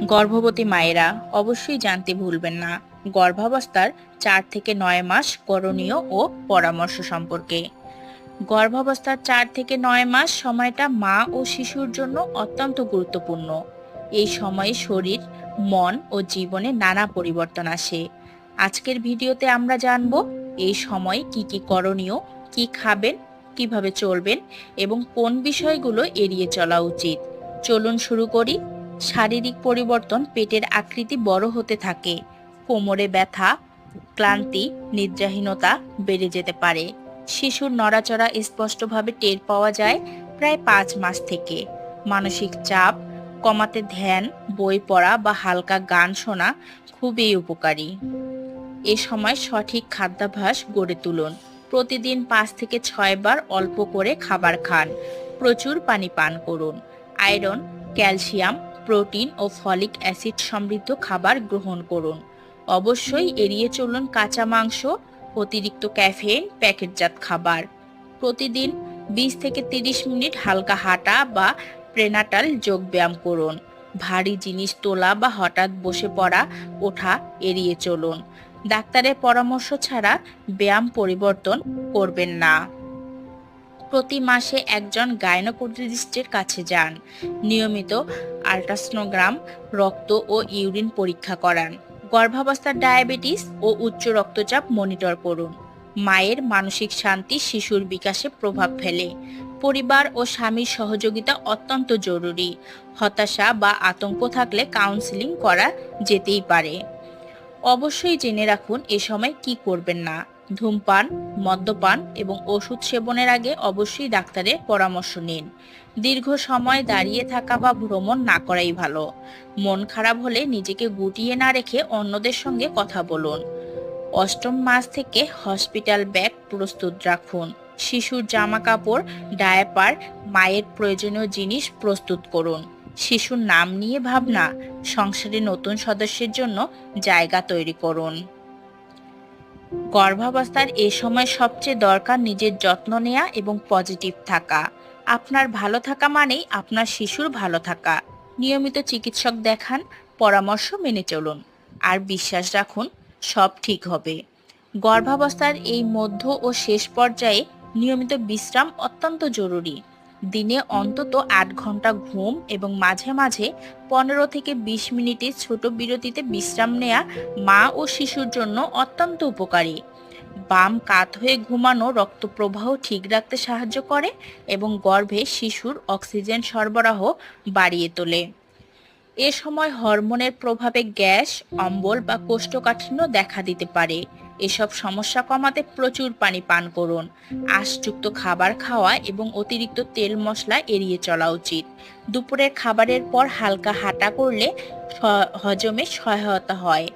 গর্ভবতী মায়েরা অবশ্যই জানতে ভুলবেন না গর্ভাবস্থার চার থেকে নয় মাস করণীয় ও পরামর্শ সম্পর্কে। গর্ভাবস্থার চার থেকে নয় মাস সময়টা মা ও শিশুর জন্য অত্যন্ত গুরুত্বপূর্ণ। এই সময়ে শরীর, মন ও জীবনে নানা পরিবর্তন আসে। আজকের ভিডিওতে আমরা জানব এই সময় কি কি করণীয়, কি খাবেন, কীভাবে চলবেন এবং কোন বিষয়গুলো এড়িয়ে চলা উচিত। চলুন শুরু করি। শারীরিক পরিবর্তন পেটের আকৃতি বড় হতে থাকে। কোমরে ব্যথা, ক্লান্তি, নিদ্রাহীনতা বেড়ে যেতে পারে। শিশুর নড়াচড়া স্পষ্টভাবে টের পাওয়া যায় প্রায় পাঁচ মাস থেকে। মানসিক চাপ, কমাতে ধ্যান, বই পড়া বা হালকা গান শোনা খুবই উপকারী। এ সময় সঠিক খাদ্যাভ্যাস গড়ে তুলুন। প্রতিদিন পাঁচ থেকে ছয় বার অল্প করে খাবার খান। প্রচুর পানি পান করুন। আয়রন, ক্যালসিয়াম প্রোটিন ও ফলিক অ্যাসিড সমৃদ্ধ খাবার গ্রহণ করুন। অবশ্যই এড়িয়ে চলুন কাঁচা মাংস, অতিরিক্ত ক্যাফেইন, প্যাকেটজাত খাবার। প্রতিদিন বিশ থেকে তিরিশ মিনিট হালকা হাঁটা বা প্রেনাটাল যোগ ব্যায়াম করুন। ভারী জিনিস তোলা বা হঠাৎ বসে পড়া ওঠা এড়িয়ে চলুন। ডাক্তারের পরামর্শ ছাড়া ব্যায়াম পরিবর্তন করবেন না। প্রতি মাসে একজন গাইনোকোলজিস্টের কাছে যান। নিয়মিত আল্ট্রাসনোগ্রাম, রক্ত ও ইউরিন পরীক্ষা করান। গর্ভাবস্থার ডায়াবেটিস ও উচ্চ রক্তচাপ মনিটর করুন। মায়ের মানসিক শান্তি শিশুর বিকাশে প্রভাব ফেলে। পরিবার ও স্বামীর সহযোগিতা অত্যন্ত জরুরি। হতাশা বা আতঙ্ক থাকলে কাউন্সিলিং করা যেতেই পারে। অবশ্যই জেনে রাখুন এ সময় কি করবেন না। ধূমপান, মদ্যপান এবং ওষুধ সেবনের আগে অবশ্যই ডাক্তারের পরামর্শ নিন। দীর্ঘ সময় দাঁড়িয়ে থাকা বা ভ্রমণ না করাই ভালো। মন খারাপ হলে নিজেকে গুটিয়ে না রেখে অন্যদের সঙ্গে কথা বলুন। অষ্টম মাস থেকে হসপিটাল ব্যাগ প্রস্তুত রাখুন। শিশুর জামা কাপড় ডায়াপার, মায়ের প্রয়োজনীয় জিনিস প্রস্তুত করুন। শিশুর নাম নিয়ে ভাবনা, সংসারে নতুন সদস্যের জন্য জায়গা তৈরি করুন। গর্ভাবস্থার এ সময় সবচেয়ে দরকার নিজের যত্ন নেওয়া এবং পজিটিভ থাকা। আপনার ভালো থাকা মানেই আপনার শিশুর ভালো থাকা। নিয়মিত চিকিৎসক দেখান, পরামর্শ মেনে চলুন। আর বিশ্বাস রাখুন, সব ঠিক হবে। গর্ভাবস্থার এই মধ্য ও শেষ পর্যায়ে নিয়মিত বিশ্রাম অত্যন্ত জরুরি। দিনে অন্তত আট ঘণ্টা ঘুম এবং মাঝে মাঝে পনেরো থেকে বিশ মিনিটের ছোট বিরতিতে বিশ্রাম নেওয়া মা ও শিশুর জন্য অত্যন্ত উপকারী। বাম কাত হয়ে ঘুমানো রক্ত প্রবাহ ঠিক রাখতে সাহায্য করে এবং গর্ভে শিশুর অক্সিজেন সরবরাহ বাড়িয়ে তোলে। এ সময় হরমোনের প্রভাবে গ্যাস, অম্বল বা কোষ্ঠকাঠিন্য দেখা দিতে পারে। এসব সমস্যা কমাতে প্রচুর পানি পান করুন। আশযুক্ত খাবার খাওয়া এবং অতিরিক্ত তেল মশলা এড়িয়ে চলা উচিত। দুপুরের খাবারের পর হালকা হাঁটা করলে হজমে সহায়তা হয়।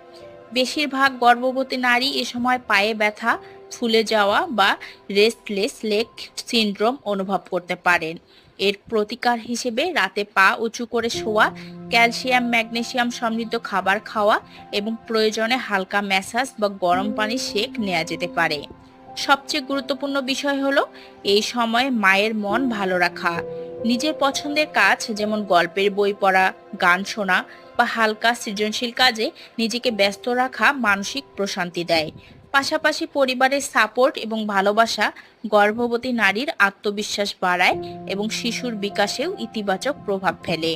বেশিরভাগ গর্ভবতী নারী এ সময় পায়ে ব্যথা, ফুলে যাওয়া বা রেস্টলেস লেগ সিনড্রোম অনুভব করতে পারেন। এর প্রতিকার হিসেবে রাতে পা উঁচু করে শোয়া, ক্যালসিয়াম, ম্যাগনেসিয়াম সমৃদ্ধ খাবার খাওয়া এবং প্রয়োজনে হালকা ম্যাসাজ বা গরম পানি সেক নেওয়া যেতে পারে। সবচেয়ে গুরুত্বপূর্ণ বিষয় হলো এই সময় মায়ের মন ভালো রাখা। নিজের পছন্দের কাজ যেমন গল্পের বই পড়া, গান শোনা বা হালকা সৃজনশীল কাজে নিজেকে ব্যস্ত রাখা মানসিক প্রশান্তি দেয়। পাশাপাশি পরিবারের সাপোর্ট এবং ভালোবাসা গর্ভবতী নারীর আত্মবিশ্বাস বাড়ায় এবং শিশুর বিকাশেও ইতিবাচক প্রভাব ফেলে।